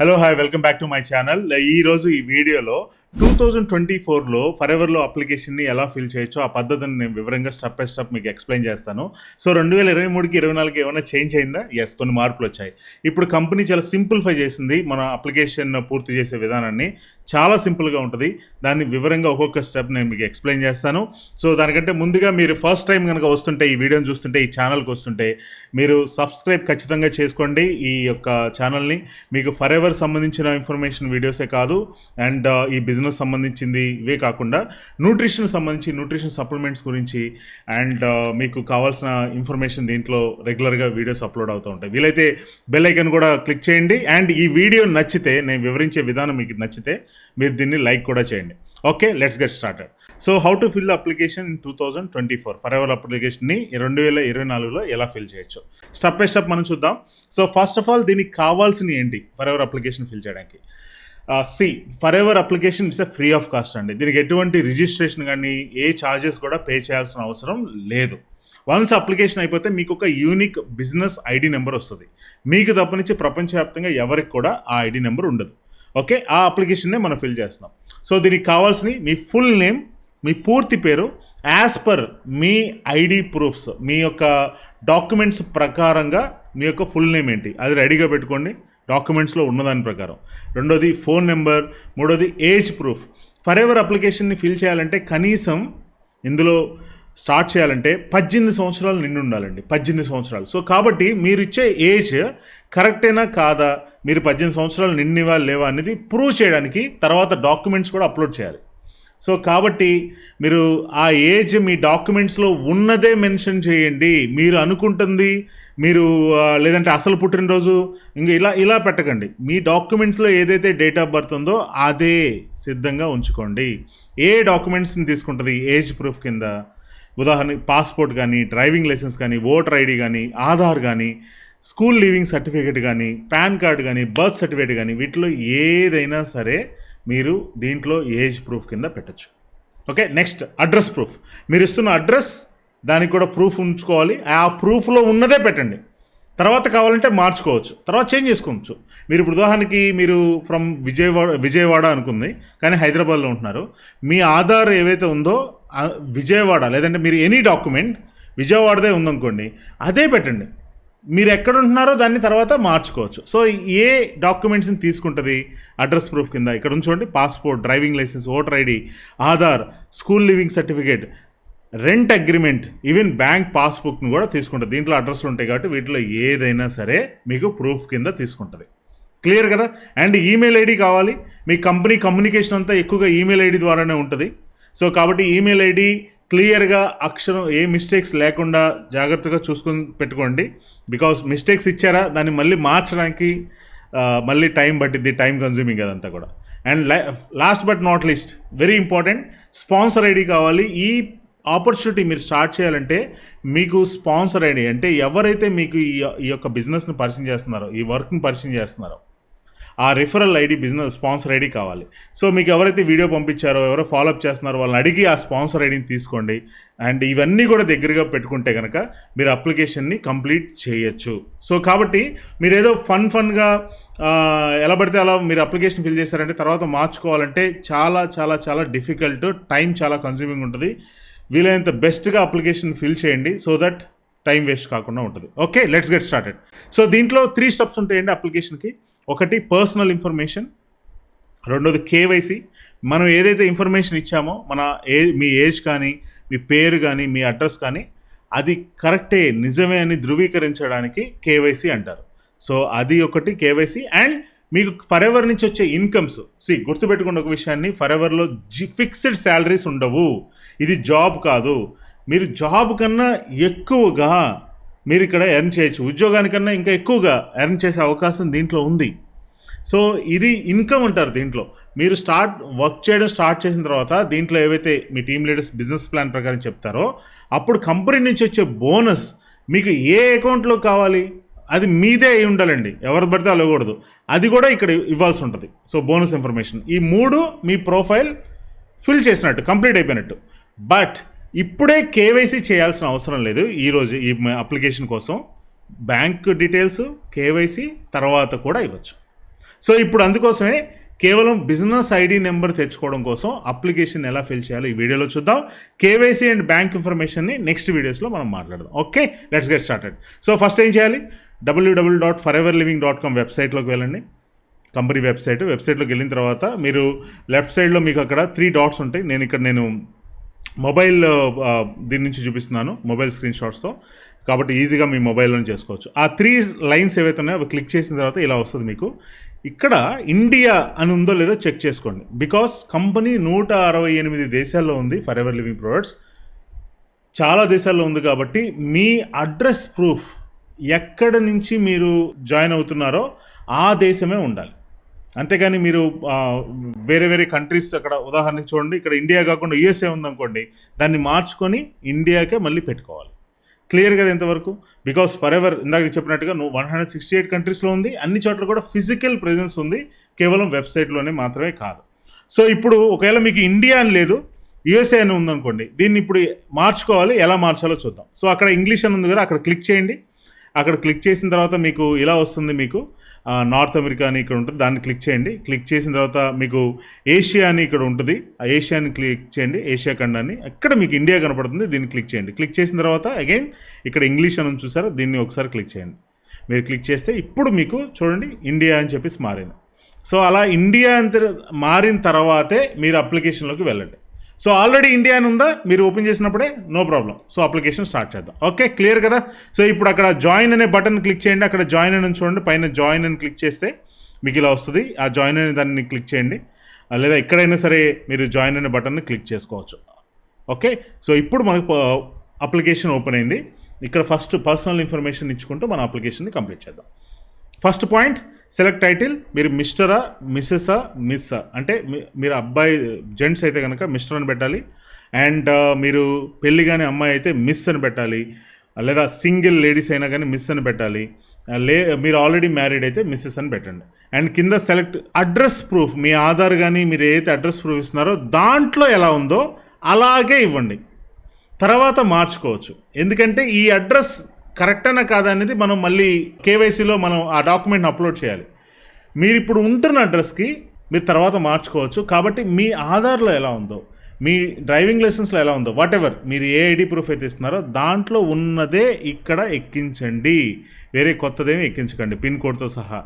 Hello hi welcome back to my channel ఈరోజు ఈ వీడియోలో టూ థౌజండ్ ట్వంటీ ఫోర్లో ఫర్ ఎవర్లో అప్లికేషన్ని ఎలా ఫిల్ చేయొచ్చో ఆ పద్ధతిని నేను వివరంగా స్టెప్ బై స్టెప్ మీకు ఎక్స్ప్లెయిన్ చేస్తాను. సో రెండు వేల ఇరవై మూడుకి ఇరవై నాలుగు ఏమైనా చేంజ్ అయిందా? ఎస్ కొన్ని మార్పులు వచ్చాయి. ఇప్పుడు కంపెనీ చాలా సింప్లిఫై చేసింది మన అప్లికేషన్ పూర్తి చేసే విధానాన్ని. చాలా సింపుల్గా ఉంటుంది. దాన్ని వివరంగా ఒక్కొక్క స్టెప్ నేను మీకు ఎక్స్ప్లెయిన్ చేస్తాను. సో దానికంటే ముందుగా మీరు ఫస్ట్ టైం కనుక వస్తుంటే ఈ వీడియోని చూస్తుంటే ఈ ఛానల్కి వస్తుంటే మీరు సబ్స్క్రైబ్ ఖచ్చితంగా చేసుకోండి ఈ యొక్క ఛానల్ని మీకు ఫర్ ఎవర్ సంబంధించిన ఇన్ఫర్మేషన్ వీడియోసే కాదు. అండ్ ఈ బిజినెస్ సంబంధించింది ఇవే కాకుండా న్యూట్రిషన్ సంబంధించి న్యూట్రిషన్ సప్లిమెంట్స్ గురించి అండ్ uh, మీకు కావాల్సిన ఇన్ఫర్మేషన్ దీంట్లో రెగ్యులర్గా వీడియోస్ అప్లోడ్ అవుతూ ఉంటాయి. వీలైతే బెల్ ఐకన్ కూడా క్లిక్ చేయండి అండ్ ఈ వీడియో నచ్చితే నేను వివరించే విధానం మీకు నచ్చితే మీరు దీన్ని లైక్ కూడా చేయండి. Okay let's get started so how to fill application in two thousand twenty four forever అప్లికేషన్ని రెండు వేల ఇరవై నాలుగులో ఎలా ఫిల్ చేయొచ్చు? స్టెప్ బై స్టెప్ మనం చూద్దాం. సో ఫస్ట్ ఆఫ్ ఆల్ దీనికి కావాల్సిన ఏంటి? ఫర్ ఎవర్ అప్లికేషన్ ఫిల్ చేయడానికి. See forever application it's free of cost అండి. దీనికి ఎటువంటి రిజిస్ట్రేషన్ కానీ ఏ ఛార్జెస్ కూడా పే చేయాల్సిన అవసరం లేదు. వన్స్ అప్లికేషన్ అయిపోతే మీకు ఒక యూనిక్ బిజినెస్ ఐడి నెంబర్ వస్తుంది. మీకు తప్పనిచ్చి ప్రపంచవ్యాప్తంగా ఎవరికి కూడా ఆ ఐడి నెంబర్ ఉండదు. ఓకే ఆ అప్లికేషన్నే మనం ఫిల్ చేస్తున్నాం. సో దీనికి కావాల్సిన మీ ఫుల్ నేమ్ మీ పూర్తి పేరు యాజ్ పర్ మీ ఐడి ప్రూఫ్స్ మీ యొక్క డాక్యుమెంట్స్ ప్రకారంగా మీ యొక్క ఫుల్ నేమ్ ఏంటి? అది రెడీగా పెట్టుకోండి. డాక్యుమెంట్స్లో ఉన్నదాని ప్రకారం. రెండోది ఫోన్ నెంబర్ మూడోది ఏజ్ ప్రూఫ్. ఫర్ ఎవర్ అప్లికేషన్ని ఫిల్ చేయాలంటే కనీసం ఇందులో స్టార్ట్ చేయాలంటే పద్దెనిమిది సంవత్సరాలు నిండి ఉండాలండి పద్దెనిమిది సంవత్సరాలు. సో కాబట్టి మీరు ఇచ్చే ఏజ్ కరెక్టేనా కాదా? మీరు పద్దెనిమిది సంవత్సరాలు నిండివా లేవా అనేది ప్రూవ్ చేయడానికి తర్వాత డాక్యుమెంట్స్ కూడా అప్లోడ్ చేయాలి. సో కాబట్టి మీరు ఆ ఏజ్ మీ డాక్యుమెంట్స్లో ఉన్నదే మెన్షన్ చేయండి. మీరు అనుకుంటుంది మీరు లేదంటే అసలు పుట్టినరోజు ఇంకా ఇలా ఇలా పెట్టకండి. మీ డాక్యుమెంట్స్లో ఏదైతే డేట్ ఆఫ్ బర్త్ ఉందో అదే సిద్ధంగా ఉంచుకోండి. ఏ డాక్యుమెంట్స్ని తీసుకుంటుంది? ఏజ్ ప్రూఫ్ కింద. ఉదాహరణ పాస్పోర్ట్ కానీ డ్రైవింగ్ లైసెన్స్ కానీ ఓటర్ ఐడి కానీ ఆధార్ కానీ స్కూల్ లీవింగ్ సర్టిఫికేట్ కానీ పాన్ కార్డ్ కానీ బర్త్ సర్టిఫికేట్ కానీ వీటిలో ఏదైనా సరే మీరు దీంట్లో ఏజ్ ప్రూఫ్ కింద పెట్టచ్చు. Okay next address proof. మీరు ఇస్తున్న అడ్రస్ దానికి కూడా ప్రూఫ్ ఉంచుకోవాలి. ఆ ప్రూఫ్లో ఉన్నదే పెట్టండి. తర్వాత కావాలంటే మార్చుకోవచ్చు. తర్వాత చేంజ్ చేసుకోవచ్చు. మీరు ఇప్పుడు ఉదాహరణకి మీరు ఫ్రమ్ విజయవాడ విజయవాడ అనుకుంది కానీ హైదరాబాద్లో ఉంటున్నారు. మీ ఆధార్ ఏవైతే ఉందో విజయవాడ లేదంటే మీరు ఎనీ డాక్యుమెంట్ విజయవాడదే ఉందనుకోండి అదే పెట్టండి. మీరు ఎక్కడ ఉంటున్నారో దాన్ని తర్వాత మార్చుకోవచ్చు. సో ఏ డాక్యుమెంట్స్ని తీసుకుంటుంది? అడ్రస్ ప్రూఫ్ కింద ఇక్కడ ఉంచుకోండి passport driving licence voter ID Aadhaar school leaving certificate rent agreement even bank పాస్బుక్ను కూడా తీసుకుంటుంది. దీంట్లో అడ్రస్లు ఉంటాయి కాబట్టి వీటిలో ఏదైనా సరే మీకు ప్రూఫ్ కింద తీసుకుంటుంది. క్లియర్ కదా? అండ్ ఈమెయిల్ ఐడి కావాలి. మీ కంపెనీ కమ్యూనికేషన్ అంతా ఎక్కువగా ఈమెయిల్ ఐడి ద్వారానే ఉంటుంది. సో కాబట్టి ఈమెయిల్ ఐడి క్లియర్గా అక్షరం ఏ మిస్టేక్స్ లేకుండా జాగ్రత్తగా చూసుకొని పెట్టుకోండి. బికాస్ మిస్టేక్స్ ఇచ్చారా దాన్ని మళ్ళీ మార్చడానికి మళ్ళీ టైం పట్టిద్ది టైం కన్జ్యూమింగ్ అదంతా కూడా. And last but not least very important sponsor ID కావాలి. ఈ ఆపర్చునిటీ మీరు స్టార్ట్ చేయాలంటే మీకు స్పాన్సర్ ఐడి అంటే ఎవరైతే మీకు ఈ యొక్క బిజినెస్ని పరిచయం చేస్తున్నారో ఈ వర్క్ని పరిచయం చేస్తున్నారో ఆ referral ID business sponsor ID కావాలి. సో మీకు ఎవరైతే వీడియో పంపించారో ఎవరో ఫాలోఅప్ చేస్తున్నారో వాళ్ళని అడిగి ఆ స్పాన్సర్ ఐడిని తీసుకోండి. అండ్ ఇవన్నీ కూడా దగ్గరగా పెట్టుకుంటే కనుక మీరు అప్లికేషన్ని కంప్లీట్ చేయొచ్చు. సో కాబట్టి మీరు ఏదో ఫన్ ఫన్గా ఎలా పడితే అలా మీరు అప్లికేషన్ ఫిల్ చేశారంటే తర్వాత మార్చుకోవాలంటే చాలా చాలా చాలా డిఫికల్ట్ టైం చాలా కన్జ్యూమింగ్ ఉంటుంది. వీలైనంత బెస్ట్గా అప్లికేషన్ ఫిల్ చేయండి సో దట్ టైం వేస్ట్ కాకుండా ఉంటుంది. Okay let's get started so దీంట్లో త్రీ స్టెప్స్ ఉంటాయండి అప్లికేషన్కి ఒకటి పర్సనల్ ఇన్ఫర్మేషన్ రెండోది కేవైసీ. మనం ఏదైతే ఇన్ఫర్మేషన్ ఇచ్చామో మన ఏ మీ ఏజ్ కానీ మీ పేరు కానీ మీ అడ్రస్ కానీ అది కరెక్టే నిజమే అని ధృవీకరించడానికి కేవైసీ అంటారు. సో అది ఒకటి కేవైసీ. అండ్ మీకు ఫర్ ఎవర్ నుంచి వచ్చే ఇన్కమ్స్ సి గుర్తుపెట్టుకున్న ఒక విషయాన్ని ఫర్ ఎవర్లో జి ఫిక్స్డ్ శాలరీస్ ఉండవు. ఇది జాబ్ కాదు. మీరు జాబ్ కన్నా ఎక్కువగా మీరు ఇక్కడ ఎర్న్ చేయొచ్చు. ఉద్యోగానికన్నా ఇంకా ఎక్కువగా ఎర్న్ చేసే అవకాశం దీంట్లో ఉంది. సో ఇది ఇన్కమ్ అంటారు దీంట్లో. మీరు స్టార్ట్ వర్క్ చేయడం స్టార్ట్ చేసిన తర్వాత దీంట్లో ఏవైతే మీ టీమ్ లీడర్స్ బిజినెస్ ప్లాన్ ప్రకారం చెప్తారో అప్పుడు కంపెనీ నుంచి వచ్చే బోనస్ మీకు ఏ అకౌంట్లో కావాలి? అది మీదే అయి ఉండాలండి. ఎవరు పడితే అలాగూడదు అది కూడా ఇక్కడ ఇవ్వాల్సి ఉంటుంది. So bonus information. ఈ మూడు మీ ప్రొఫైల్ ఫిల్ చేసినట్టు కంప్లీట్ అయిపోయినట్టు. బట్ ఇప్పుడే కేవైసీ చేయాల్సిన అవసరం లేదు. ఈరోజు ఈ అప్లికేషన్ కోసం బ్యాంక్ డీటెయిల్స్ కేవైసీ తర్వాత కూడా ఇవ్వచ్చు. సో ఇప్పుడు అందుకోసమే కేవలం బిజినెస్ ఐడి నెంబర్ తెచ్చుకోవడం కోసం అప్లికేషన్ ఎలా ఫిల్ చేయాలో ఈ వీడియోలో చూద్దాం. కేవైసీ అండ్ బ్యాంక్ ఇన్ఫర్మేషన్ని నెక్స్ట్ వీడియోస్లో మనం మాట్లాడదాం. Okay? Let's get started. So first ఏం చేయాలి? W W dot forever living dot com వెబ్సైట్లోకి వెళ్ళండి. Company website. వెబ్సైట్లోకి వెళ్ళిన తర్వాత మీరు లెఫ్ట్ సైడ్లో మీకు అక్కడ త్రీ డాట్స్ ఉంటాయి. నేను ఇక్కడ నేను మొబైల్ దీని నుంచి చూపిస్తున్నాను మొబైల్ స్క్రీన్ షాట్స్తో. కాబట్టి ఈజీగా మీ మొబైల్లో చేసుకోవచ్చు. ఆ త్రీ లైన్స్ ఏవైతే ఉన్నాయో అవి క్లిక్ చేసిన తర్వాత ఇలా వస్తుంది మీకు. ఇక్కడ ఇండియా అని ఉందో లేదో చెక్ చేసుకోండి. బికాస్ కంపెనీ నూట అరవై ఎనిమిది దేశాల్లో ఉంది ఫర్ ఎవర్ లివింగ్ ప్రొడక్ట్స్. చాలా దేశాల్లో ఉంది కాబట్టి మీ అడ్రస్ ప్రూఫ్ ఎక్కడ నుంచి మీరు జాయిన్ అవుతున్నారో ఆ దేశమే ఉండాలి. అంతేగాని మీరు వేరే వేరే కంట్రీస్ అక్కడ ఉదాహరణకి చూడండి. ఇక్కడ ఇండియా కాకుండా యుఎస్ఏ ఉందనుకోండి. దాన్ని మార్చుకొని ఇండియాకే మళ్ళీ పెట్టుకోవాలి. క్లియర్ కదా ఎంతవరకు బికాస్ ఫర్ ఎవర్ ఇందాక చెప్పినట్టుగా నువ్వు వన్ హండ్రెడ్ సిక్స్టీ ఎయిట్ కంట్రీస్లో ఉంది. అన్ని చోట్ల కూడా ఫిజికల్ ప్రెజెన్స్ ఉంది. కేవలం వెబ్సైట్లోనే మాత్రమే కాదు. సో ఇప్పుడు ఒకవేళ మీకు ఇండియా అని లేదు యుఎస్ఏ అని ఉందనుకోండి. దీన్ని ఇప్పుడు మార్చుకోవాలి. ఎలా మార్చాలో చూద్దాం. సో అక్కడ ఇంగ్లీష్ అని ఉంది కదా అక్కడ క్లిక్ చేయండి. అక్కడ క్లిక్ చేసిన తర్వాత మీకు ఇలా వస్తుంది మీకు నార్త్ అమెరికా అని ఇక్కడ ఉంటుంది దాన్ని క్లిక్ చేయండి. క్లిక్ చేసిన తర్వాత మీకు ఏషియా అని ఇక్కడ ఉంటుంది. ఆ ఏషియాని క్లిక్ చేయండి ఏషియా ఖండాన్ని. అక్కడ మీకు ఇండియా కనపడుతుంది దీన్ని క్లిక్ చేయండి. క్లిక్ చేసిన తర్వాత అగైన్ ఇక్కడ ఇంగ్లీష్ అని చూసారా దీన్ని ఒకసారి క్లిక్ చేయండి. మీరు క్లిక్ చేస్తే ఇప్పుడు మీకు చూడండి ఇండియా అని చెప్పేసి మారింది. సో అలా ఇండియా అంత మారిన తర్వాతే మీరు అప్లికేషన్లోకి వెళ్ళండి. సో ఆల్రెడీ ఇండియా అని ఉందా? మీరు ఓపెన్ చేసినప్పుడే no problem. So application start చేద్దాం. ఓకే క్లియర్ కదా? సో ఇప్పుడు అక్కడ జాయిన్ అనే బటన్ క్లిక్ చేయండి. అక్కడ జాయిన్ అని చూడండి. పైన జాయిన్ అని క్లిక్ చేస్తే మీకు ఇలా వస్తుంది. ఆ జాయిన్ అనే దాన్ని క్లిక్ చేయండి. లేదా ఎక్కడైనా సరే మీరు జాయిన్ అనే బటన్ని క్లిక్ చేసుకోవచ్చు. ఓకే సో ఇప్పుడు మనకు అప్లికేషన్ ఓపెన్ అయింది. ఇక్కడ ఫస్ట్ పర్సనల్ ఇన్ఫర్మేషన్ ఇచ్చుకుంటూ మన అప్లికేషన్ని కంప్లీట్ చేద్దాం. ఫస్ట్ పాయింట్ సెలెక్ట్ టైటిల్ మీరు మిస్టరా మిస్సెసా మిస్సా? అంటే మీరు అబ్బాయి జెంట్స్ అయితే కనుక మిస్టర్ అని పెట్టాలి. అండ్ మీరు పెళ్ళి కానీ అమ్మాయి అయితే మిస్ అని పెట్టాలి. లేదా సింగిల్ లేడీస్ అయినా కానీ మిస్ అని పెట్టాలి. లే మీరు ఆల్రెడీ మ్యారీడ్ అయితే మిస్సెస్ అని పెట్టండి. అండ్ కింద సెలెక్ట్ అడ్రస్ ప్రూఫ్ మీ ఆధార్ కానీ మీరు ఏదైతే అడ్రస్ ప్రూఫ్ ఇస్తున్నారో దాంట్లో ఎలా ఉందో అలాగే ఇవ్వండి. తర్వాత మార్చుకోవచ్చు. ఎందుకంటే ఈ అడ్రస్ కరెక్టేనా కాదా అనేది మనం మళ్ళీ కేవైసీలో మనం ఆ డాక్యుమెంట్ని అప్లోడ్ చేయాలి. మీరు ఇప్పుడు ఉంటున్న అడ్రస్కి మీరు తర్వాత మార్చుకోవచ్చు. కాబట్టి మీ ఆధార్లో ఎలా ఉందో మీ డ్రైవింగ్ లైసెన్స్లో ఎలా ఉందో వాట్ ఎవర్ మీరు ఏ ఐడి ప్రూఫ్ అయితే ఇస్తున్నారో దాంట్లో ఉన్నదే ఇక్కడ ఎక్కించండి. వేరే కొత్తదేమీ ఎక్కించకండి పిన్ కోడ్తో సహా.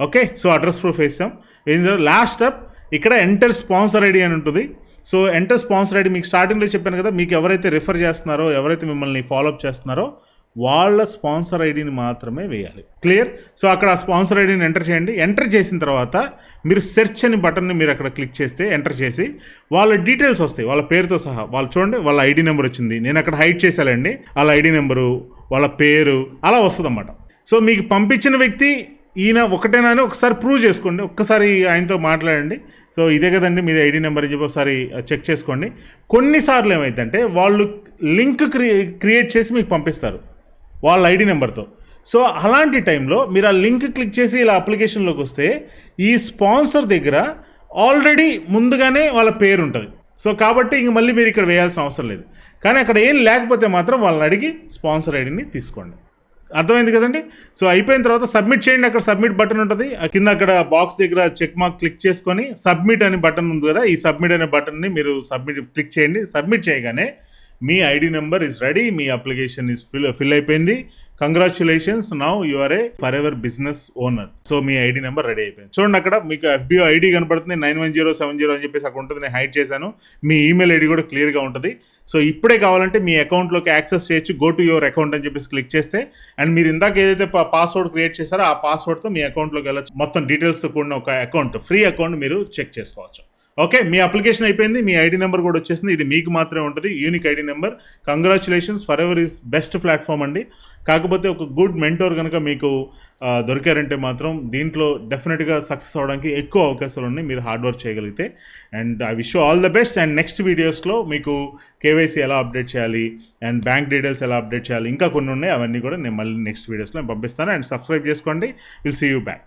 ఓకే? సో అడ్రస్ ప్రూఫ్ వేసాం. లాస్ట్ స్టెప్ ఇక్కడ ఎంటర్ స్పాన్సర్ ఐడి అని ఉంటుంది. సో ఎంటర్ స్పాన్సర్ ఐడి మీకు స్టార్టింగ్లో చెప్పాను కదా మీకు ఎవరైతే రిఫర్ చేస్తున్నారో ఎవరైతే మిమ్మల్ని ఫాలోఅప్ చేస్తున్నారో వాళ్ళ స్పాన్సర్ ఐడిని మాత్రమే వేయాలి. క్లియర్? సో అక్కడ ఆ స్పాన్సర్ ఐడిని ఎంటర్ చేయండి. ఎంటర్ చేసిన తర్వాత మీరు సెర్చ్ అని బటన్ని మీరు అక్కడ క్లిక్ చేస్తే ఎంటర్ చేసి వాళ్ళ డీటెయిల్స్ వస్తాయి. వాళ్ళ పేరుతో సహా. వాళ్ళు చూడండి వాళ్ళ ఐడి నెంబర్ వచ్చింది. నేను అక్కడ హైడ్ చేశానండి వాళ్ళ ఐడి నెంబరు వాళ్ళ పేరు అలా వస్తుందన్నమాట. సో మీకు పంపించిన వ్యక్తి ఈయన ఒకటేనా అని ఒకసారి ప్రూవ్ చేసుకోండి. ఒక్కసారి ఆయనతో మాట్లాడండి. సో ఇదే కదండి మీది ఐడి నెంబర్ అని చెప్పి ఒకసారి చెక్ చేసుకోండి. కొన్నిసార్లు ఏమైందంటే వాళ్ళు లింక్ క్రియ క్రియేట్ చేసి మీకు పంపిస్తారు. వాళ్ళ ఐడి నెంబర్తో. సో అలాంటి టైంలో మీరు ఆ లింక్ క్లిక్ చేసి ఇలా అప్లికేషన్లోకి వస్తే ఈ స్పాన్సర్ దగ్గర ఆల్రెడీ ముందుగానే వాళ్ళ పేరు ఉంటుంది. సో కాబట్టి ఇంక మళ్ళీ మీరు ఇక్కడ వేయాల్సిన అవసరం లేదు. కానీ అక్కడ ఏం లేకపోతే మాత్రం వాళ్ళని అడిగి స్పాన్సర్ ఐడిని తీసుకోండి. అర్థమైంది కదండి? సో అయిపోయిన తర్వాత సబ్మిట్ చేయండి. అక్కడ సబ్మిట్ బటన్ ఉంటుంది. ఆ కింద అక్కడ బాక్స్ దగ్గర చెక్ మార్క్ క్లిక్ చేసుకొని సబ్మిట్ అనే బటన్ ఉంది కదా ఈ సబ్మిట్ అనే బటన్ని మీరు సబ్మిట్ క్లిక్ చేయండి. సబ్మిట్ చేయగానే మీ ఐడి నెంబర్ ఇస్ రెడీ మీ అప్లికేషన్ ఇస్ ఫిల్ ఫిల్ అయిపోయింది. Congratulations now you are a forever business owner so me ID number ready అయిపోయింది. చూడండి అక్కడ మీకు ఎఫ్బిఓ ఐడి కనపడుతుంది. Nine one zero seven zero అని చెప్పేసి అక్కడ ఉంటుంది. నేను హైడ్ చేశాను. మీ ఈమెయిల్ ఐడి కూడా క్లియర్గా ఉంటుంది. సో ఇప్పుడే కావాలంటే మీ అకౌంట్లోకి యాక్సెస్ చేయొచ్చు. గో టు యువర్ అకౌంట్ అని చెప్పేసి క్లిక్ చేస్తే అండ్ మీరు ఇందాక ఏదైతే పాస్వర్డ్ క్రియేట్ చేశారో ఆ పాస్వర్డ్తో మీ అకౌంట్లోకి వెళ్ళచ్చు. మొత్తం డీటెయిల్స్తో కూడిన ఒక అకౌంట్ ఫ్రీ అకౌంట్ మీరు చెక్ చేసుకోవచ్చు. ఓకే మీ అప్లికేషన్ అయిపోయింది మీ ఐడి నెంబర్ కూడా వచ్చేసింది. ఇది మీకు మాత్రమే ఉంటుంది unique ID number. Congratulations forever is best platform అండి. కాకపోతే ఒక గుడ్ మెంటోర్ కనుక మీకు దొరికారంటే మాత్రం దీంట్లో డెఫినెట్గా సక్సెస్ అవడానికి ఎక్కువ అవకాశాలు ఉన్నాయి. మీరు హార్డ్ వర్క్ చేయగలిగితే. And I wish all the best and next వీడియోస్లో మీకు కేవైసీ ఎలా అప్డేట్ చేయాలి అండ్ బ్యాంక్ డీటెయిల్స్ ఎలా అప్డేట్ చేయాలి ఇంకా కొన్ని ఉన్నాయి. అవన్నీ కూడా నేను మళ్ళీ నెక్స్ట్ వీడియోస్లో నేను పంపిస్తాను. అండ్ సబ్స్క్రైబ్ చేసుకోండి. Will see you back